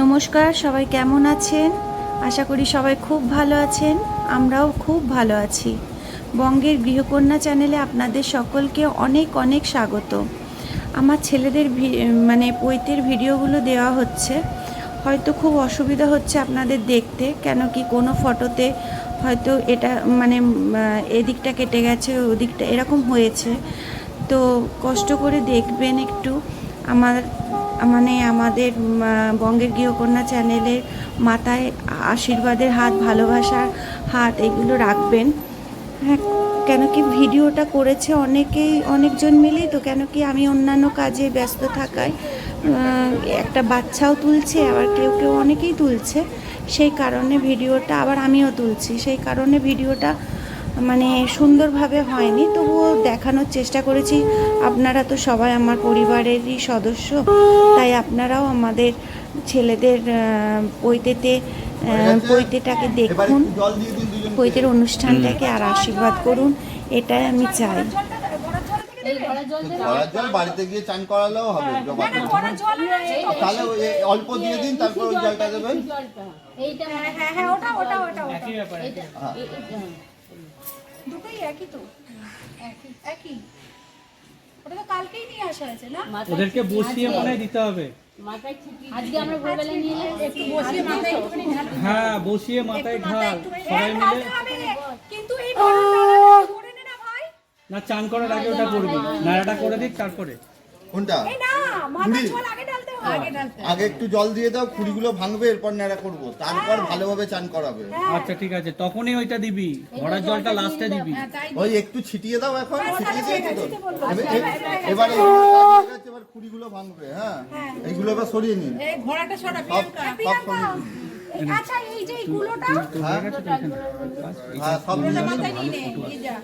নমস্কার, সবাই কেমন আছেন? আশা করি সবাই খুব ভালো আছেন, আমরাও খুব ভালো আছি। বঙ্গের গৃহকন্যা চ্যানেলে আপনাদের সকলকে অনেক অনেক স্বাগত। আমার ছেলেদের মানে পৈতের ভিডিওগুলো দেওয়া হচ্ছে। হয়তো খুব অসুবিধা হচ্ছে আপনাদের দেখতে, কেন কি কোনো ফটোতে হয়তো এটা মানে এদিকটা কেটে গেছে, ওদিকটা এরকম হয়েছে। তো কষ্ট করে দেখবেন একটু। আমার মানে আমাদের বঙ্গের গৃহকন্যা চ্যানেলের মাথায় আশীর্বাদের হাত, ভালোবাসার হাত, এগুলো রাখবেন। হ্যাঁ কেন কি ভিডিওটা করেছে অনেকেই, অনেকজন মিলেই তো, কেন কি আমি অন্যান্য কাজে ব্যস্ত থাকায় একটা বাচ্চাও তুলছে, আবার কেউ কেউ অনেকেই তুলছে। সেই কারণে ভিডিওটা, আবার আমিও তুলছি। সেই কারণে ভিডিওটা মানে সুন্দরভাবে হয়নি তবুও দেখানোর চেষ্টা করেছি। আপনারা তো সবাই আমার পরিবারেরই সদস্য তাই আপনারাও আমাদের ছেলেদের পৈতেতে পৈতেটাকে দেখুন পৈতের অনুষ্ঠানটাকে আর আশীর্বাদ করুন এটাই আমি চাই। ঘোড়ার জল বাড়িতে গিয়ে চান করালেও হবে তাহলে অল্প দিয়ে দিন তারপর ওই জলটা দেবেন। এইটা হ্যাঁ হ্যাঁ ওটা ওটা ওটা দুটোই একই তো? একই। ওটা তো কালকেই নিয়ে আসা হয়েছে না? ওদেরকে বসিয়ে মনে দিতে হবে। মাথায় আজকে আমরা ভোরবেলা নিয়ে একটু বসিয়ে মাথায় একটুখানি হ্যাঁ বসিয়ে মাথায় ঢাল সবাই মিলে। কিন্তু এই নে না ভাই। চান করার আগে ওটা করবি নাড়াটা করে দিক তারপরে। কোনটা? এই না আগে ঢালতে হবে আগে একটু জল দিয়ে দাও খুঁড়িগুলো ভাঙবে এরপর নেড়া করব। তারপর ভালোভাবে চান করাবে। আচ্ছা ঠিক আছে। তখনই ওইটা দিবি। ভরার জলটা লাস্টে দিবি। ওই একটু ছিটিয়ে দাও এখন ছিটিয়ে দিয়ে তো এবার- হয়ে খুঁড়িগুলো ভাঙবে হ্যাঁ। এইগুলো এবার সরিয়ে নিন। ঘোড়াটা সরা সব আচ্ছা এই যে এইগুলোটা সব নিয়ে নিন। মাথায় নিয়ে নে এই যা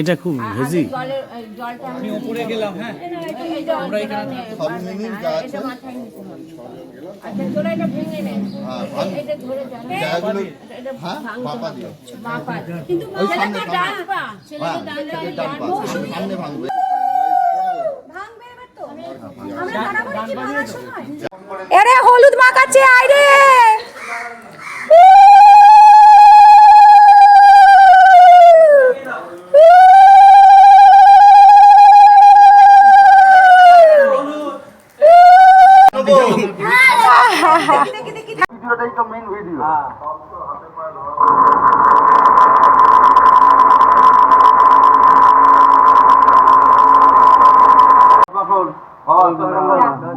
এটা খুব হেজি আমি ওপরে গেলাম হ্যাঁ আমরা এখানে সব নিয়ে নিন যা আছে এটা মাথায় নিতে হবে। আচ্ছা তোরা এটা ভেঙে নে। এটা ধরে যা জায়গাগুলো দিও বাপা কিন্তু ওই সামনে ছেলেকে সামনে ডান পা। ডান পা সামনে ভাঙবে। ভাঙবে এবার তো। আমরা বাড়াবাড়ি কি ভাঙার সময়? এরে হলুদ মাখাচ্ছে আয় রে ভিডিওটাই তো মেইন ভিডিও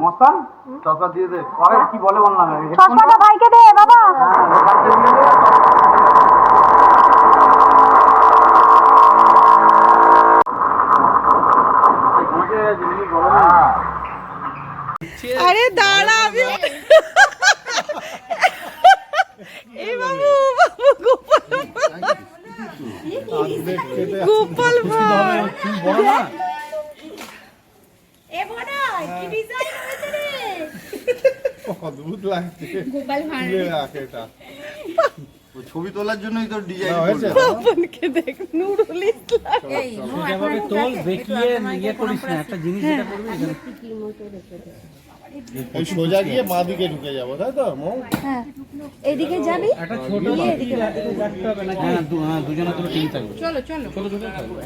মস্তান চশমা দিয়ে দে। কি বলে বললাম? চশমাটা ভাইকে দে বাবা। গোপাল ভাই বড় না? এ বড়া কি ডিজাইন হয়েছে রে? অদ্ভুত লাগছে। গোপাল ভাই তুলে এটা। ছবি তোলার জন্যই তো ডিজাইন হয়েছে? বাপনকে দেখ নুরুল ইসলাম। সোজাভাবে তোল দেখিয়ে ইয়ে করিস না একটা জিনিস করবি এখানে। এই সোজা গিয়ে মা দিকে ঢুকে যাব তাই তো মৌ এদিকে যাবি একটা ছোট লাঠি রাখতে হবে না হ্যাঁ দু- হ্যাঁ, দুজনে করে টিম থাকবে। চলো চলো। ছোট ছোট থাকবে।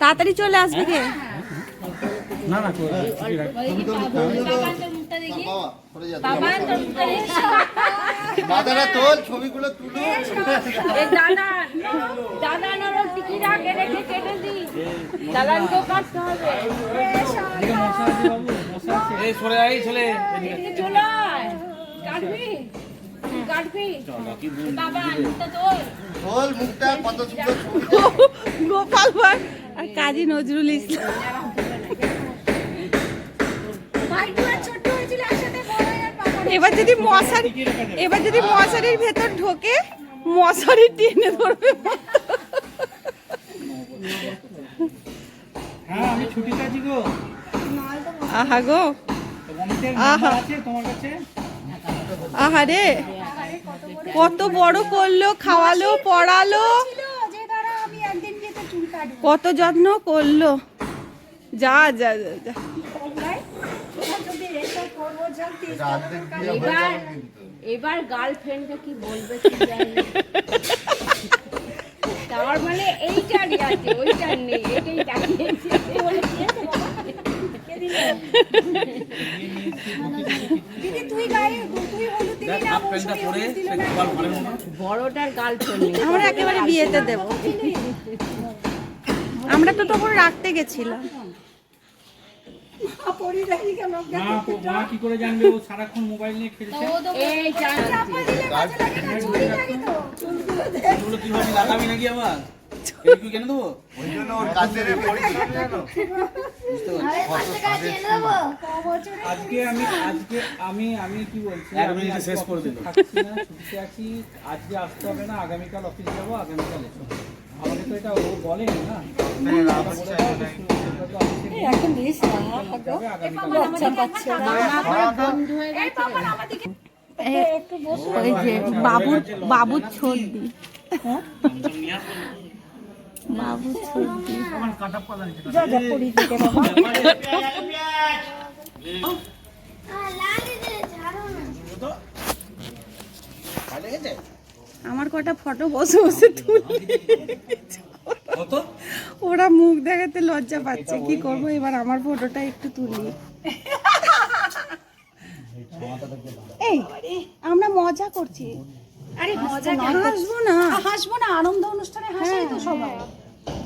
তাড়াতাড়ি চলে আসবে কে? না না করে ঠিকই রাখ। বাবা সরে যা মাথাটা তোল ছবিগুলো তুলো। দাদা দাদা নরম টিকি রাখে রেখে কেটে দি চালানকেও কাটতে হবে। এই সরে আই ছেলে। এদিকে চলে আয়। কাটবি? কাটবি? বাবা আনতে তোর। তোল মুখটা কত সুন্দর গোপাল ভাই আর কাজী নজরুল ইসলাম। এবার যদি মশারি এবার যদি মশারির ভেতর ঢোকে মশারি টেনে ধরবে। হ্যাঁ আহা গো। আহা। নাম্বার আছে তোমার কাছে? আহারে কত বড় করল খাওয়ালো পড়ালো। ছিল যে দাঁড়া আমি একদিন যেতে চুল কাটবো। কত যত্ন করল। যা যা যা এবার গার্লফ্রেন্ডটা কি বলবে তার মানে এইটারই আছে ওইটার নেই এটাই দাঁড়িয়েছে দিদি তুই গায়ে তুই হলুদ দিলি না বড়টার গার্লফ্রেন্ড আমরা একেবারে বিয়েতে দেব। আমরা তো তখন রাখতে গেছিলাম। পরি রাখি কেন মা মা কি করে জানবে? ও সারাক্ষণ মোবাইল নিয়ে খেলছে। এই চুলগুলো লাগাবি নাকি আবার? এই কেন দেবো? ওই জন্য ওর কাছে আজকে আমি আজকে আমি আমি কি বলছি? এক মিনিটে আজকে শেষ করে দিল। ছুটিতে আছি। আজকে আসতে হবে না আগামীকাল অফিস যাব আগামীকাল এসো। আমাকে তো এটা ও বলেনি না। বেশ ওই যে বাবুর বাবুর ছর্দি বাবুর ছর্দি যা যা পরি দিতে বাবা আমার কটা ফটো বসে বসে তুলি। ওরা মুখ দেখাতে লজ্জা পাচ্ছে। কি করব? এবার আমার ফটোটা একটু তুলি। এই আমরা মজা করছি। আরে মজা হাসবো না। হাসবো না। আনন্দ অনুষ্ঠানে হাসাই তো সবাই।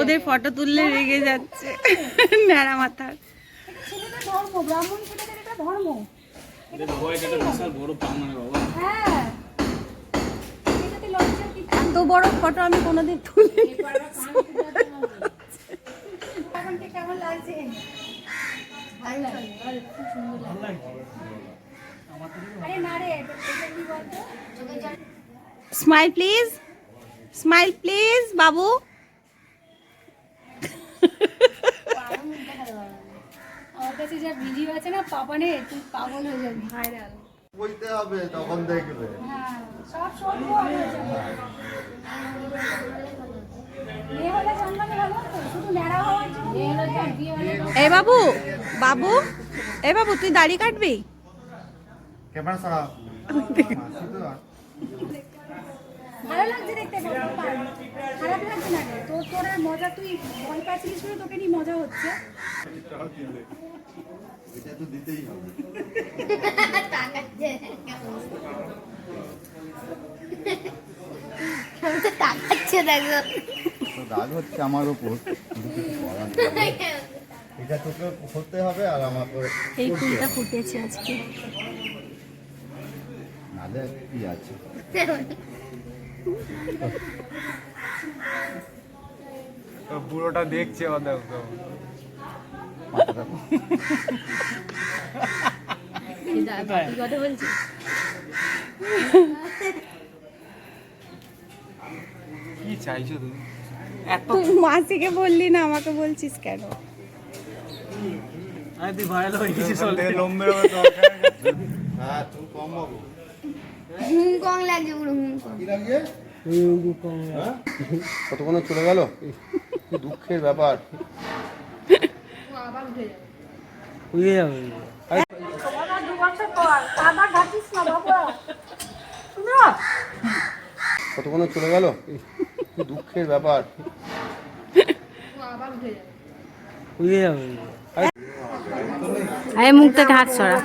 ওদের ফটো তুললে রেগে যাচ্ছে। ন্যাড়া মাথার। ফটো আমি তুলি স্মাইল প্লিজ স্মাইল প্লিজ বাবু আমার কাছে যা ভিডিও আছে না পাপানে তুই পাগল হয়ে যাবি। ভাইরাল বইতে হবে তখন দেখবে। সব এ বাবু বাবু এ বাবু তুই দাড়ি কাটবি? ক্যামেরা সারা ভালো লাগছে দেখতে পাপা খারাপ লাগছে না রে তোর তুই ভয় পাচ্ছিলিস বলে তোকে নিয়ে মজা হচ্ছে। এটা তো দিতেই হবে। তাকাচ্ছে দেখো। তো রাগ হচ্ছে আমার উপর। এটা তোকে করতে হবে আর আমাকে এই ফুলটা ফুটেছে আজকে। নালে কি আছে। পুরোটা দেখছে ওদের তো কথা বলছি কি চাইছো তুমি? তুই মাসিকে বললি না আমাকে বলছিস কেন? আরে তুই ভাইরাল হয়ে গেছিস লম্বের দরকার হ্যাঁ তুমি কম বাবু। হুম কং লাগছে পুরো হুম কং হ্যাঁ? কতক্ষণ চলে গেল? কি দুঃখের ব্যাপার। শুনো কতক্ষণ চলে গেল? কি দুঃখের ব্যাপার। আরে মুখ থেকে হাত সরা।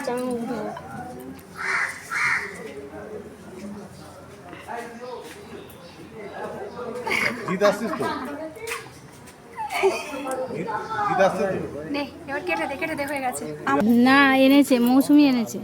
জিত আসছিস তো? নে এবার কেটে দে কেটে দে হয়ে গেছে। না এনেছে মৌসুমি এনেছে।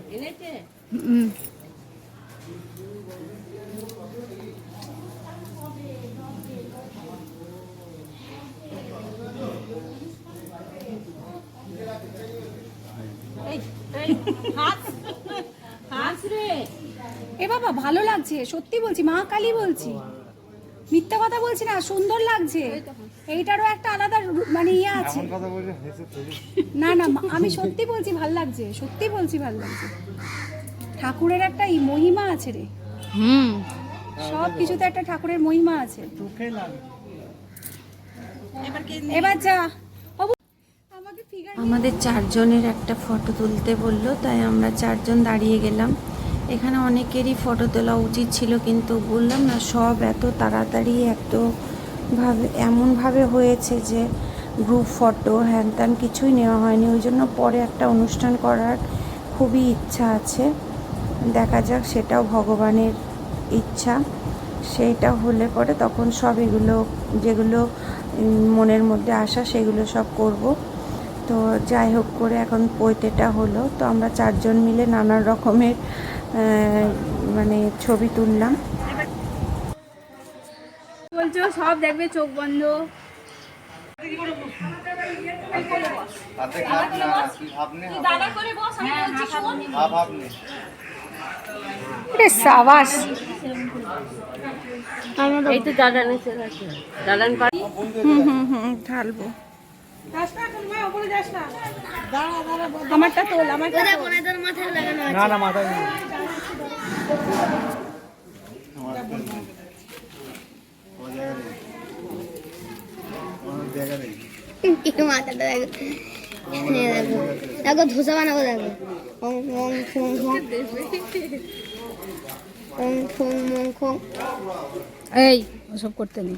এ বাবা ভালো লাগছে সত্যি বলছি মা কালী বলছি। মিথ্যা কথা বলছি না সুন্দর লাগছে। এইটারও একটা আলাদা মানে ইয়ে আছে। না না আমি সত্যি বলছি ভালো লাগছে সত্যি বলছি ভালো লাগছে। ঠাকুরের একটা মহিমা আছে রে। হুম। সব কিছুতে একটা ঠাকুরের মহিমা আছে। এবার যা। আমাকে আমাদের চারজনের একটা ফটো তুলতে বলল তাই আমরা চারজন দাঁড়িয়ে গেলাম। এখানে অনেকেরই ফটো তোলা উচিত ছিল, কিন্তু বললাম না, সব এত তাড়াতাড়ি এত ভাবে এমনভাবে হয়েছে যে গ্রুপ ফটো হ্যান ত্যান কিছুই নেওয়া হয়নি। ওই জন্য পরে একটা অনুষ্ঠান করার খুবই ইচ্ছা আছে। দেখা যাক, সেটাও ভগবানের ইচ্ছা। সেইটা হলে পরে তখন সব এগুলো, যেগুলো মনের মধ্যে আসা সেগুলো সব করব। তো যাই হোক করে এখন পৈতেটা হলো। তো আমরা চারজন মিলে নানা রকমের মানে ছবি তুললাম। বলছো সব দেখবে চোখ বন্ধ। সাবাস। এই তো দাদান দাদান হুম হুম হুম ঢালবো। আমারটা তোল আমারটা না না মাথায় নেই। আমার জায়গা নেই কি মাথাটা দেখো। দেখো। ধোসা বানাবো দেখো। ওং ওং ফোং ফোং ওং ফোং মং ফোং এই ওসব করতে নেই।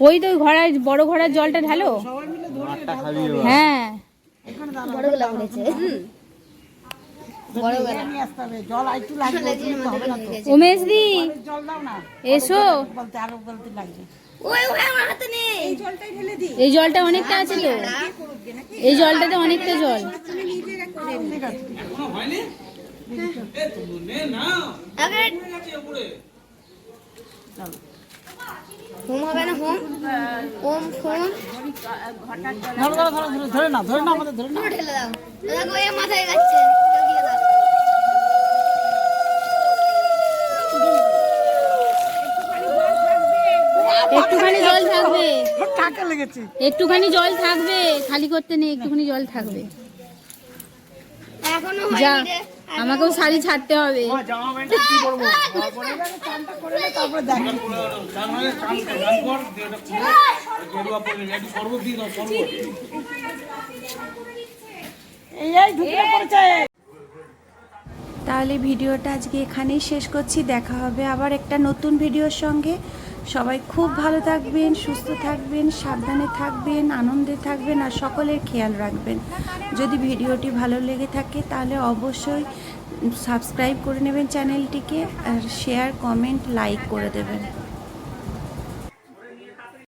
ওই তো ওই ঘোড়ায় বড় ঘোড়ার জলটা ঢালো? হ্যাঁ। বড় গলা পড়েছে বড় গলা উমেশ দি এসো। এই জলটা অনেকটা আছে তো। এই জলটাতে অনেকটা জল। আগে হোম হবে না হোম ওম ফোম ধরে না ধরে না আমাদের ধরে পুরো ঢেলে দাও। দেখো এ মাথায় যাচ্ছে। কেউ দিয়ে দাও। একটুখানি জল থাকবে। একটুখানি জল থাকবে খালি করতে নেই একটুখানি জল থাকবে। এখনও যা। হয়নি রে। আমাকেও শাড়ি ছাড়তে হবে। তাহলে ভিডিওটা আজকে এখানেই শেষ করছি। দেখা হবে আবার একটা নতুন ভিডিওর সঙ্গে। সবাই খুব ভালো থাকবেন, সুস্থ থাকবেন, সাবধানে থাকবেন, আনন্দে থাকবেন আর সকলের খেয়াল রাখবেন। যদি ভিডিওটি ভালো লেগে থাকে তাহলে অবশ্যই সাবস্ক্রাইব করে নেবেন চ্যানেলটিকে আর শেয়ার, কমেন্ট, লাইক করে দেবেন।